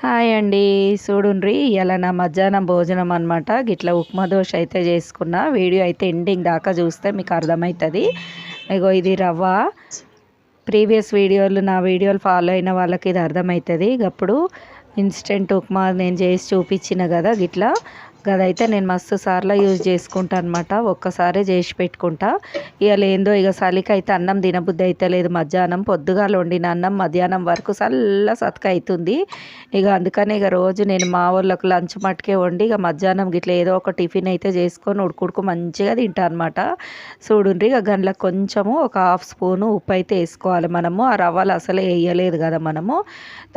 Hi అండి. చూడుండ్రి ఇలా నా మధ్యాహ్నం భోజనం అనమాట గిట్ల ఉప్మా దోశ అయితే చేసుకున్నా. వీడియో అయితే ఎండింగ్ దాకా చూస్తే మీకు అర్థమవుతుంది ఇగో ఇది రవ్వ. ప్రీవియస్ వీడియోలు నా వీడియోలు ఫాలో అయిన వాళ్ళకి ఇది అర్థమవుతుంది అప్పుడు ఇన్స్టెంట్ ఉప్మా నేను చేసి చూపించిన కదా గిట్లా. అదైతే నేను మస్తు సార్లు యూజ్ చేసుకుంటా అనమాట ఒక్కసారే చేసి పెట్టుకుంటా. ఇవాళ ఏందో ఇక చలికి అయితే అన్నం తినబుద్ధి అయితే లేదు. మధ్యాహ్నం పొద్దుగాల వండిన అన్నం మధ్యాహ్నం వరకు చల్ల సతక అవుతుంది ఇక అందుకని ఇక రోజు నేను మా వాళ్ళకు లంచ్ మట్టుకే వండి ఇక మధ్యాహ్నం గిట్ల ఏదో ఒక టిఫిన్ అయితే చేసుకొని ఉడుకుడుకు మంచిగా తింటా అనమాట చూడుండ్రి ఇక గంటలకు కొంచెము ఒక హాఫ్ స్పూను ఉప్పు అయితే వేసుకోవాలి మనము. ఆ రవ్వలు అసలే వేయలేదు కదా మనము.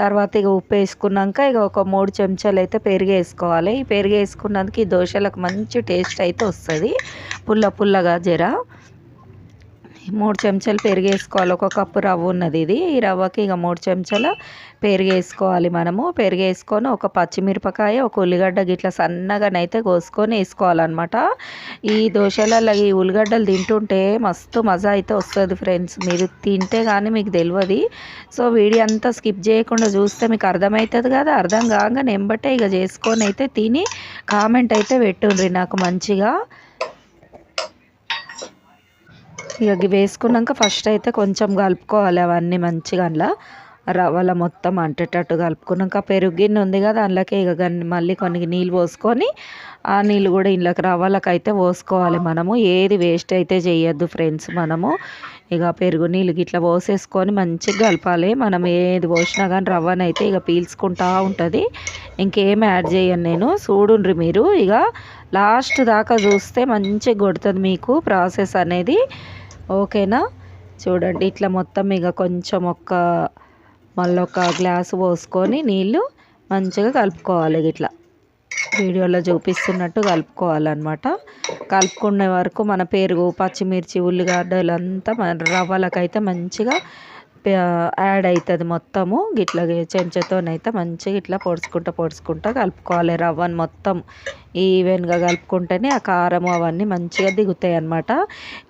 తర్వాత ఇక ఉప్పు వేసుకున్నాక ఇక ఒక మూడు చెంచాలు అయితే పెరుగు వేసుకోవాలి. ఈ వేసుకున్న వేసుకున్నందుకు ఈ దోశలకు మంచి టేస్ట్ అయితే వస్తుంది. పుల్ల పుల్లగా జర. మూడు చెంచాలు పెరుగు వేసుకోవాలి ఒక కప్పు రవ్వ ఉన్నది ఇది. ఈ రవ్వకి ఇక మూడు చెంచాల పెరుగు వేసుకోవాలి మనము. పెరుగు వేసుకొని ఒక పచ్చిమిరపకాయ ఒక ఉల్లిగడ్డ గిట్ల సన్నగానైతే కోసుకొని వేసుకోవాలన్నమాట. ఈ దోశలలో ఈ ఉల్లిగడ్డలు తింటుంటే మస్తు మజా అయితే వస్తుంది ఫ్రెండ్స్. మీరు తింటే కానీ మీకు తెలియదు సో వీడియో అంతా స్కిప్ చేయకుండా చూస్తే మీకు అర్థమవుతుంది కదా. అర్థం కాగానే ఎంబటే ఇక చేసుకొని అయితే తిని కామెంట్ అయితే పెట్టుండ్రి నాకు మంచిగా. ఇక వేసుకున్నాక ఫస్ట్ అయితే కొంచెం కలుపుకోవాలి అవన్నీ మంచిగా అందులో. రవ్వల మొత్తం అంటేటట్టు కలుపుకున్నాక పెరుగు గిన్నె ఉంది కదా అందులోకి ఇక మళ్ళీ కొన్ని నీళ్ళు పోసుకొని ఆ నీళ్ళు కూడా ఇంట్లోకి రవ్వలకు అయితే పోసుకోవాలి మనము. ఏది వేస్ట్ అయితే చేయొద్దు ఫ్రెండ్స్ మనము. ఇక పెరుగు నీళ్ళు ఇట్లా పోసేసుకొని మంచిగా కలపాలి. మనం ఏది పోసినా కానీ రవ్వనైతే ఇక పీల్చుకుంటా ఉంటుంది. ఇంకేం యాడ్ చేయను నేను. చూడుండ్రి మీరు. ఇక లాస్ట్ దాకా చూస్తే మంచిగా కొడుతుంది మీకు ప్రాసెస్ అనేది. ఓకేనా? చూడండి ఇట్లా మొత్తం ఇక కొంచెం ఒక్క మళ్ళీ ఒక గ్లాసు పోసుకొని నీళ్ళు మంచిగా కలుపుకోవాలి ఇట్లా. వీడియోలో చూపిస్తున్నట్టు కలుపుకోవాలన్నమాట. కలుపుకునే వరకు మన పెరుగు పచ్చిమిర్చి ఉల్లిగడ్డలు అంతా మన రవ్వలకైతే మంచిగా యాడ్ అవుతుంది మొత్తము. గిట్ల చెంచాతోనైతే మంచిగా ఇట్లా పొడుచుకుంటా పొడుచుకుంటా కలుపుకోవాలి రవ్వను మొత్తం. ఈవెన్గా కలుపుకుంటేనే ఆ కారం అవన్నీ మంచిగా దిగుతాయి అన్నమాట.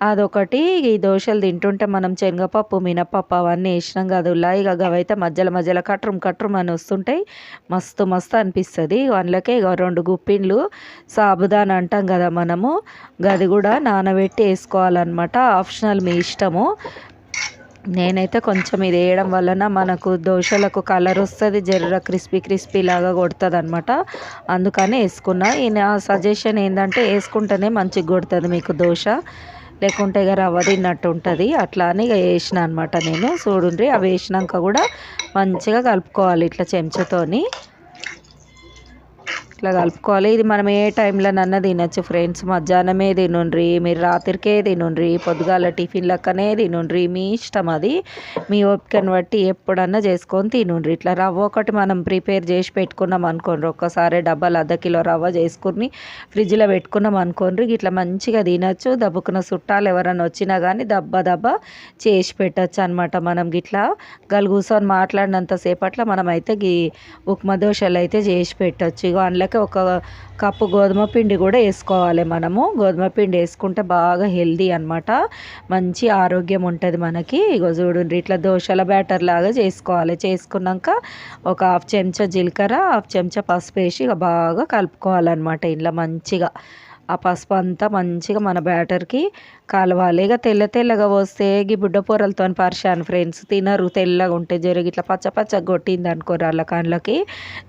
అదొకటి ఈ దోశలు తింటుంటే మనం శనగపప్పు మినపప్పు అవన్నీ వేసినాం కదా ఇక అవైతే మధ్యలో మధ్యలో కట్రం కట్రం అని వస్తుంటాయి. మస్తు మస్తు అనిపిస్తుంది. అందులోకే ఇక రెండు గుప్పిండ్లు సాబుదాన్ అంటాం కదా మనము. గది కూడా నానబెట్టి వేసుకోవాలన్నమాట. ఆప్షనల్ మీ ఇష్టము. నేనైతే కొంచెం ఇది వేయడం వలన మనకు దోశలకు కలర్ వస్తుంది జర్ర క్రిస్పీ క్రిస్పీ లాగా కొడుతుంది అనమాట అందుకని వేసుకున్నా. నా సజెషన్ ఏంటంటే వేసుకుంటేనే మంచిగా కొడుతుంది మీకు దోశ. లేకుంటే ఇక రవ్వ తిన్నట్టు ఉంటుంది. అట్లా అని ఇక వేసిన అనమాట నేను. చూడండి అవి వేసినాక కూడా మంచిగా కలుపుకోవాలి ఇట్లా చెంచాతోని. ఇట్లా కలుపుకోవాలి. ఇది మనం ఏ టైంలోనన్నా తినచ్చు ఫ్రెండ్స్. మధ్యాహ్నమే తినుండ్రి మీరు రాత్రికే తినుండ్రి పొద్దుగాల టిఫిన్ లెక్కనే తినుండ్రి. మీ ఇష్టం అది. మీ ఓపికను బట్టి ఎప్పుడన్నా చేసుకొని తినుండ్రి. ఇట్లా రవ్వ ఒకటి మనం ప్రిపేర్ చేసి పెట్టుకున్నాం అనుకోండి ఒక్కసారి డబ్బాలు అర్ధ కిలో రవ్వ చేసుకుని ఫ్రిడ్జ్లో పెట్టుకున్నాం అనుకోండి ఇట్లా మంచిగా తినచ్చు. దబ్బుకున్న చుట్టాలు ఎవరైనా వచ్చినా కానీ దబ్బ దబ్బ చేసి పెట్టచ్చు అనమాట మనం. గిట్లా గలుగుసని మాట్లాడినంతసేపట్ల మాట్లాడినంత సేపట్లో మనం అయితే గీ ఉప్మా దోశలు అయితే చేసి పెట్టచ్చు. ఇగో అందులో దాంట్లోకి ఒక కప్పు గోధుమ పిండి కూడా వేసుకోవాలి మనము. గోధుమ పిండి వేసుకుంటే బాగా హెల్దీ అనమాట మంచి ఆరోగ్యం ఉంటుంది మనకి. ఇగో చూడండి ఇట్లా దోశల బ్యాటర్ లాగా చేసుకోవాలి. చేసుకున్నాక ఒక హాఫ్ చెంచా జీలకర్ర హాఫ్ చెంచా పసుపు వేసి బాగా కలుపుకోవాలన్నమాట ఇంట్లో మంచిగా. ఆ పసుపు అంతా మంచిగా మన బ్యాటర్కి కలవాలి. ఇక తెల్ల తెల్లగా వస్తే ఈ బుడ్డ పొరలతో పరిశాను ఫ్రెండ్స్ తినరు. తెల్లగా ఉంటే జర ఇట్లా పచ్చ పచ్చ కొట్టింది అనుకోరు వాళ్ళ కాళ్ళకి.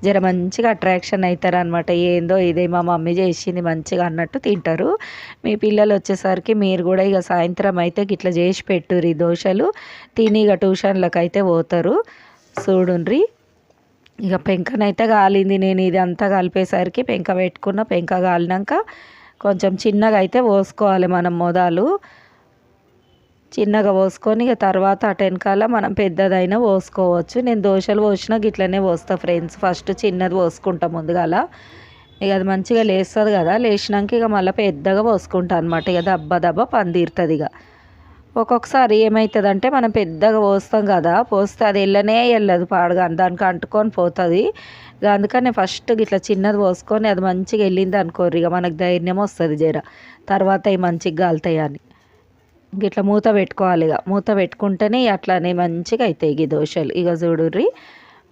జర మంచిగా అట్రాక్షన్ అవుతారు అనమాట ఏందో ఇదే మా మమ్మీ చేసింది మంచిగా అన్నట్టు తింటారు. మీ పిల్లలు వచ్చేసరికి మీరు కూడా ఇక సాయంత్రం అయితే ఇట్లా చేసి పెట్టురు ఈ దోశలు. తిని ఇక ట్యూషన్లకు అయితే పోతారు. చూడుండ్రి. ఇక పెంకనైతే కాలింది నేను ఇది అంతా కలిపేసరికి పెంక పెట్టుకున్న. పెంక కాలినాక కొంచెం చిన్నగా అయితే పోసుకోవాలి మనం మొదలు. చిన్నగా పోసుకొని ఇక తర్వాత అటు వెనకాల మనం పెద్దదైనా పోసుకోవచ్చు. నేను దోశలు పోసినా గిట్లనే పోస్తా ఫ్రెండ్స్. ఫస్ట్ చిన్నది పోసుకుంటా ముందుగాల. ఇక అది మంచిగా లేస్తుంది కదా. లేచినాక ఇక మళ్ళీ పెద్దగా పోసుకుంటా అనమాట ఇక దబ్బ దబ్బ పందిరుతుంది ఇక. ఒక్కొక్కసారి ఏమవుతుందంటే మనం పెద్దగా పోస్తాం కదా పోస్తే అది వెళ్ళనే వెళ్ళదు పాడుగా దానికి అంటుకొని పోతుంది. అందుకని ఫస్ట్ ఇట్లా చిన్నది పోసుకొని అది మంచిగా వెళ్ళింది అనుకోరు ఇక మనకు ధైర్యం వస్తుంది జర. తర్వాత అవి మంచిగా కాలుతాయి అని. ఇట్లా మూత పెట్టుకోవాలి ఇక. మూత పెట్టుకుంటేనే అట్లానే మంచిగా అవుతాయి ఈ దోశలు. ఇక చూడుర్రి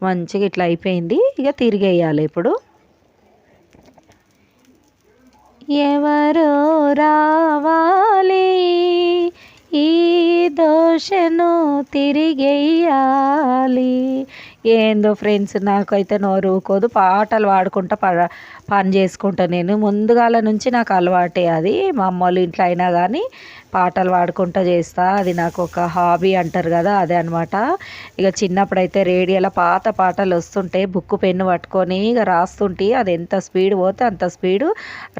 మంచిగా ఇట్లా అయిపోయింది. ఇక తిరిగేయాలి ఇప్పుడు. ఎవరో రావాలి. ఈ దోషను తిరిగేయాలి. ఏందో ఫ్రెండ్స్ నాకైతే నోరు ఊకోదు పాటలు పాడుకుంటా ప పని చేసుకుంటా నేను. ముందుగాల నుంచి నాకు అలవాటే అది. మా అమ్మ వాళ్ళ ఇంట్లో అయినా కానీ పాటలు పాడుకుంటా చేస్తా. అది నాకు ఒక హాబీ అంటారు కదా అదే అనమాట ఇక చిన్నప్పుడైతే రేడియోలో పాత పాటలు వస్తుంటే బుక్ పెన్ను పట్టుకొని ఇక రాస్తుంటే అది ఎంత స్పీడ్ పోతే అంత స్పీడు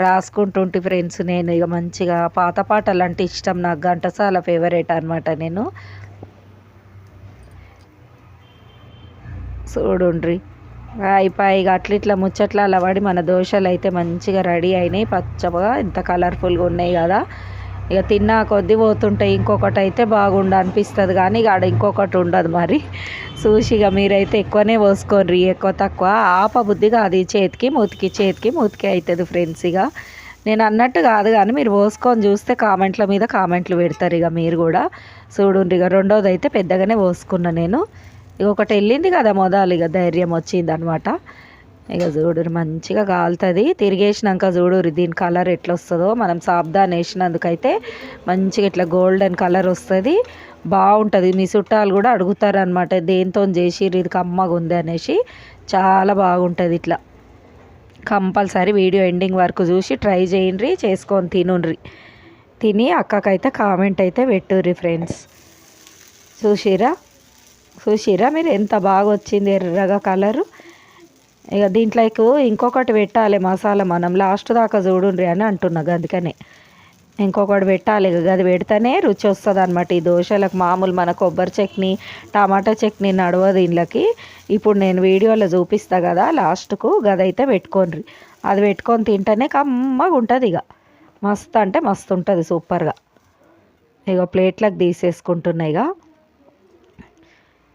రాసుకుంటుంటే ఫ్రెండ్స్ నేను. ఇక మంచిగా పాత పాటలు అంటే ఇష్టం. నాకు ఘంటసాల ఫేవరెట్ అనమాట నేను. చూడుండ్రి. అయిపోయి ఇక అట్ల ఇట్లా ముచ్చట్ల అలా పడి మన దోశలు అయితే మంచిగా రెడీ అయినాయి. పచ్చగా ఎంత కలర్ఫుల్గా ఉన్నాయి కదా. ఇక తిన్నా కొద్ది పోతుంటాయి ఇంకొకటి అయితే బాగుండు అనిపిస్తుంది కానీ ఇక ఆడ ఇంకొకటి ఉండదు మరి. చూసి ఇక మీరైతే ఎక్కువనే పోసుకోండి ఎక్కువ తక్కువ ఆప బుద్ధి కాదు చేతికి మూతికి చేతికి మూతికి అవుతుంది ఫ్రెండ్స్ ఇక నేను అన్నట్టు కాదు కానీ మీరు పోసుకొని చూస్తే కామెంట్ల మీద కామెంట్లు పెడతారు ఇక మీరు కూడా. చూడండి ఇక రెండోది అయితే పెద్దగానే పోసుకున్నా నేను. ఇక ఒకటి వెళ్ళింది కదా మొదలు ఇక ధైర్యం వచ్చింది అనమాట ఇక చూడురు మంచిగా కాలుతుంది. తిరిగేసినాక చూడురు దీని కలర్ ఎట్లా వస్తుందో మనం సాబ్దాన్ వేసినందుకైతే మంచిగా ఇట్లా గోల్డెన్ కలర్ వస్తుంది. బాగుంటుంది. మీ చుట్టాలు కూడా అడుగుతారు అనమాట దేంతో చేసిర్రు ఇది కమ్మగా ఉంది అనేసి. చాలా బాగుంటుంది ఇట్లా. కంపల్సరీ వీడియో ఎండింగ్ వరకు చూసి ట్రై చేయండి చేసుకొని తినుండ్రి. తిని అక్కకైతే కామెంట్ అయితే పెట్టుర్రి ఫ్రెండ్స్. చూసిరా చూసిరా మీరు? ఎంత బాగా వచ్చింది ఎర్రగా కలరు? ఇక దీంట్లోకి ఇంకొకటి పెట్టాలి మసాలా మనం. లాస్ట్ దాకా చూడుండ్రి అని అంటున్నా అందుకనే. ఇంకొకటి పెట్టాలి ఇక. అది పెడితేనే రుచి వస్తుంది అనమాట ఈ దోశలకు మామూలు మన కొబ్బరి చట్నీ టమాటా చట్నీ నడవదు దీనిలోకి ఇప్పుడు నేను వీడియోలో చూపిస్తా కదా లాస్ట్కు. గదైతే పెట్టుకోండి అది పెట్టుకొని తింటేనే కమ్మగా ఉంటుంది ఇక. మస్తు అంటే మస్తు ఉంటుంది సూపర్గా. ఇక ప్లేట్లకు తీసేసుకుంటున్నాయి ఇక.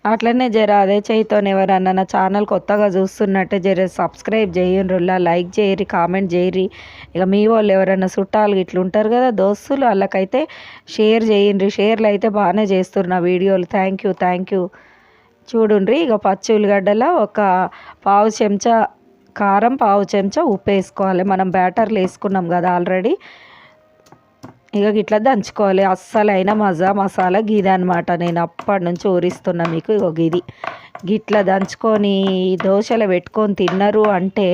అట్లనే జర అదే చేయితోనే ఎవరన్నా నా ఛానల్ కొత్తగా చూస్తున్నట్టే జర సబ్స్క్రైబ్ చేయండ్రులా లైక్ చేయరి కామెంట్ చేయరి ఇక మీ వాళ్ళు ఎవరైనా చుట్టాలు ఇట్లా ఉంటారు కదా దోస్తులు వాళ్ళకైతే షేర్ చేయండి షేర్లు అయితే బాగానే చేస్తున్నా వీడియోలు. థ్యాంక్ యూ థ్యాంక్ యూ చూడుండ్రి ఇక పచ్చి ఉల్లిగడ్డలో ఒక పావు చెంచా కారం పావు చెంచా ఉప్పు వేసుకోవాలి. మనం బ్యాటర్లు వేసుకున్నాం కదా ఆల్రెడీ. ఇక ఇట్లా దంచుకోవాలి. అస్సలైన మజా మసాలా గిది అనమాట నేను అప్పటి నుంచి ఊరిస్తున్నా మీకు ఇగో గిది. గిట్లా దంచుకొని దోశలు పెట్టుకొని తిన్నారు అంటే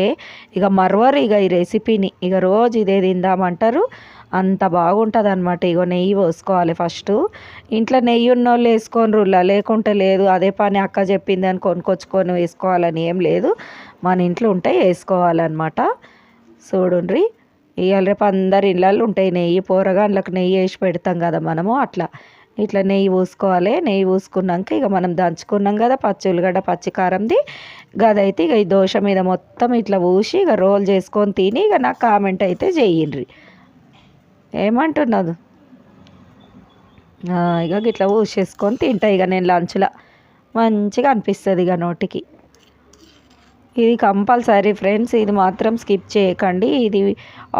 ఇక మరవరు ఇక ఈ రెసిపీని. ఇక రోజు ఇదే తిందామంటారు. అంత బాగుంటుంది అనమాట ఇగో నెయ్యి పోసుకోవాలి ఫస్ట్. ఇంట్లో నెయ్యి ఉన్నోళ్ళు వేసుకొని రుల్లా లేకుంటే లేదు. అదే పని అక్క చెప్పింది అని కొనుక్కొచ్చుకొని వేసుకోవాలని ఏం లేదు. మన ఇంట్లో ఉంటే వేసుకోవాలన్నమాట. చూడుండ్రి. ఇవాళ రేపు అందరి ఇళ్ళల్లో ఉంటాయి నెయ్యి పోరగాళ్ళకు నెయ్యి వేసి పెడతాం కదా మనము అట్లా. ఇట్లా నెయ్యి పూసుకోవాలి. నెయ్యి పూసుకున్నాక ఇక మనం దంచుకున్నాం కదా పచ్చి ఉల్లిగడ్డ పచ్చి కారంది గదైతే ఇక ఈ దోశ మీద మొత్తం ఇట్లా పూసి ఇక రోల్ చేసుకొని తిని ఇక నాకు కామెంట్ అయితే చేయండి ఏమంటున్నాదు ఇక ఇట్లా పూసేసుకొని తింటా. ఇక నేను లంచ్లో. మంచిగా అనిపిస్తుంది ఇక నోటికి. ఇది కంపల్సరీ ఫ్రెండ్స్ ఇది మాత్రం స్కిప్ చేయకండి. ఇది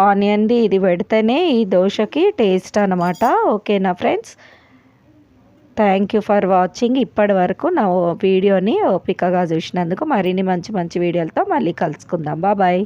ఆనియన్ది ఇది పెడితేనే ఈ దోశకి టేస్ట్ అనమాట ఓకేనా friends? Thank you for watching ఇప్పటి వరకు నా వీడియోని ఓపికగా చూసినందుకు మరిన్ని మంచి మంచి వీడియోలతో మళ్ళీ కలుసుకుందాం. బాబాయ్